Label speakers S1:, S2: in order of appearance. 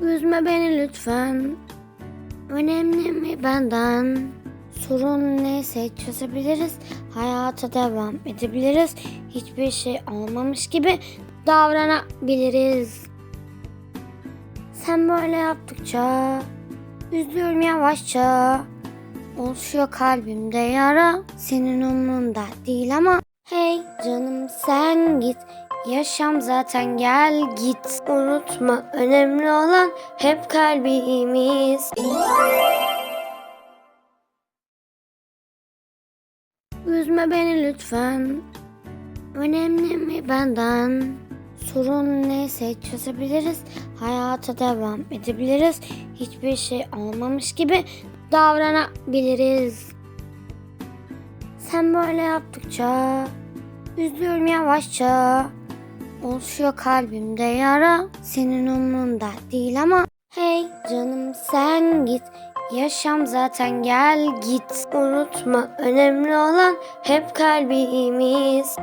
S1: Üzme beni lütfen. Önemli mi benden? Sorun neyse çözebiliriz. Hayata devam edebiliriz. Hiçbir şey olmamış gibi davranabiliriz. Sen böyle yaptıkça üzülüyorum yavaşça. Oluşuyor kalbimde yara. Senin umrunda değil ama hey canım sen git. Yaşam zaten gel git. Unutma önemli olan hep kalbimiz. Üzme beni lütfen. Önemli mi benden? Sorun neyse çözebiliriz. Hayata devam edebiliriz. Hiçbir şey olmamış gibi davranabiliriz. Sen böyle yaptıkça üzülüyorum yavaşça. Oluşuyor kalbimde yara. Senin umrunda değil ama hey canım sen git. Yaşam zaten gel git. Unutma önemli olan hep kalbimiz.